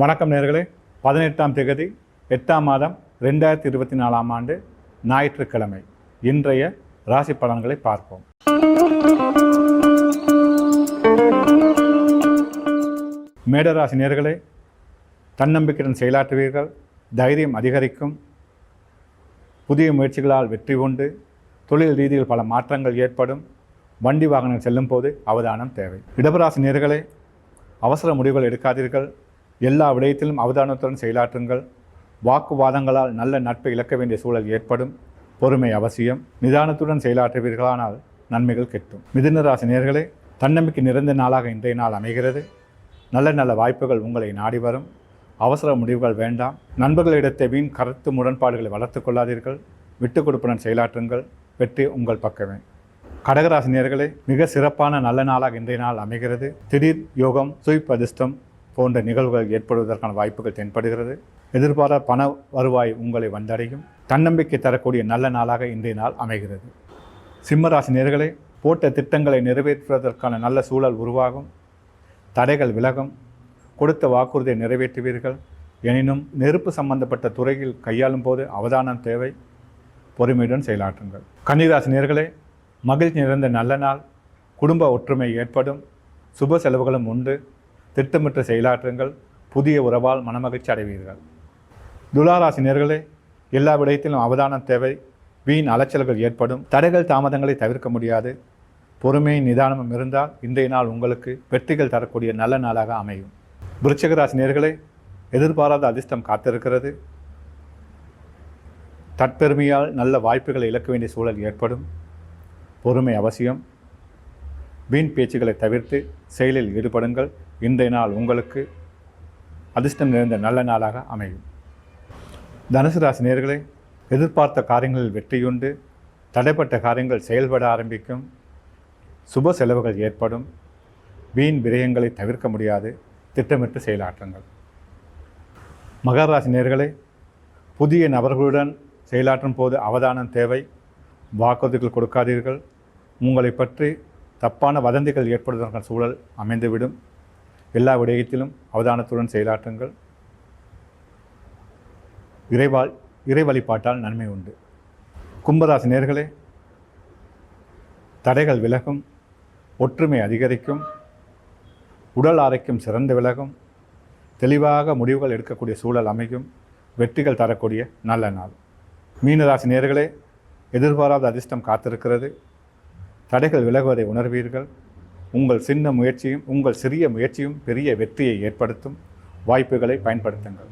வணக்கம் நேர்களே. பதினெட்டாம் தேதி எட்டாம் மாதம் ரெண்டாயிரத்தி இருபத்தி நாலாம் ஆண்டு ஞாயிற்றுக்கிழமை. இன்றைய ராசி பலன்களை பார்ப்போம். மேடராசி நேர்களே தன்னம்பிக்கையுடன் செயலாற்றுவீர்கள் தைரியம் அதிகரிக்கும் புதிய முயற்சிகளால் வெற்றி கொண்டு தொழில் ரீதியில் பல மாற்றங்கள் ஏற்படும் வண்டி வாகனம் செல்லும் போது அவதானம் தேவை. இடபராசி நேர்களே அவசர முடிவுகள் எடுக்காதீர்கள் எல்லா விடயத்திலும் அவதானத்துடன் செயலாற்றுங்கள். வாக்குவாதங்களால் நல்ல நட்பை இழக்க வேண்டிய சூழல் ஏற்படும். பொறுமை அவசியம். நிதானத்துடன் செயலாற்றுவீர்களானால் நன்மைகள் கெட்டும். மிதுனராசி நேர்களே தன்னம்பிக்கை நிறைந்த நாளாக இன்றைய நாள் அமைகிறது. நல்ல நல்ல வாய்ப்புகள் உங்களை நாடி வரும். அவசர முடிவுகள் வேண்டாம். நண்பர்களிடத்தை வீண் கருத்து முரண்பாடுகளை வளர்த்து கொள்ளாதீர்கள். விட்டு கொடுப்புடன் செயலாற்றுங்கள். வெற்றி உங்கள் பக்கமே. கடகராசி நேர்களே மிக சிறப்பான நல்ல நாளாக இன்றைய நாள் அமைகிறது. திடீர் யோகம் சுயிப் அதிர்ஷ்டம் போன்ற நிகழ்வுகள் ஏற்படுவதற்கான வாய்ப்புகள் தென்படுகிறது. எதிர்பாராத பண வருவாய் உங்களை வந்தடையும். தன்னம்பிக்கை தரக்கூடிய நல்ல நாளாக இன்றைய நாள் அமைகிறது. சிம்மராசி நேர்களை போட்ட திட்டங்களை நிறைவேற்றுவதற்கான நல்ல சூழல் உருவாகும். தடைகள் விலகும். கொடுத்த வாக்குறுதியை நிறைவேற்றுவீர்கள். எனினும் நெருப்பு சம்பந்தப்பட்ட துறையில் கையாளும் போது அவதானம் தேவை. பொறுமையுடன் செயலாற்றுங்கள். கன்னிராசி நேர்களே மகிழ்ச்சி நிறைந்த நல்ல நாள். குடும்ப ஒற்றுமை ஏற்படும். சுப செலவுகளும் உண்டு. திட்டமிட்ட செயலாற்றுங்கள் புதிய உறவால் மனமகிழ்ச்சி அடைவீர்கள். துளாராசி நேர்களே எல்லா விடயத்திலும் அவதானம் தேவை. வீண் அலைச்சல்கள் ஏற்படும். தடைகள் தாமதங்களை தவிர்க்க முடியாது. பொறுமையும் நிதானமும் இருந்தால் இன்றைய நாள் உங்களுக்கு வெற்றிகள் தரக்கூடிய நல்ல நாளாக அமையும். விருச்சிக நேர்களே எதிர்பாராத அதிர்ஷ்டம் காத்திருக்கிறது. தற்பெருமையால் நல்ல வாய்ப்புகளை இழக்க வேண்டிய சூழல் ஏற்படும். பொறுமை அவசியம். வீண் பேச்சுகளை தவிர்த்து செயலில் ஈடுபடுங்கள். இன்றைய நாள் உங்களுக்கு அதிர்ஷ்டம் நிறைந்த நல்ல நாளாக அமையும். தனுசு ராசி நேர்களை எதிர்பார்த்த காரியங்களில் வெற்றியுண்டு தடைப்பட்ட காரியங்கள் செயல்பட ஆரம்பிக்கும் சுப செலவுகள் ஏற்படும் வீண் விரயங்களை தவிர்க்க முடியாது திட்டமிட்டு செயலாற்றுங்கள். மகர ராசி புதிய நபர்களுடன் செயலாற்றும் போது அவதானம் தேவை வாக்குறுதிகள் கொடுக்காதீர்கள் உங்களை பற்றி தப்பான வதந்திகள் ஏற்படுவதற்கான சூழல் அமைந்துவிடும். எல்லா விடயத்திலும் அவதானத்துடன் செயலாற்றுங்கள். இறைவாள் இறை வழிபாட்டால் நன்மை உண்டு. கும்பராசி நேர்களே தடைகள் விலகும் ஒற்றுமை அதிகரிக்கும் உடல் ஆரோக்கியம் சிறந்து விலகும் தெளிவாக முடிவுகள் எடுக்கக்கூடிய சூழல் அமையும் வெற்றிகள் தரக்கூடிய நல்ல நாள். மீனராசி நேர்களே எதிர்பாராத அதிர்ஷ்டம் காத்திருக்கிறது. தடைகள் விலகுவதை உணர்வீர்கள். உங்கள் சின்ன முயற்சியும் உங்கள் சிறிய முயற்சியும் பெரிய வெற்றியை ஏற்படுத்தும் வாய்ப்புகளை பயன்படுத்துங்கள்.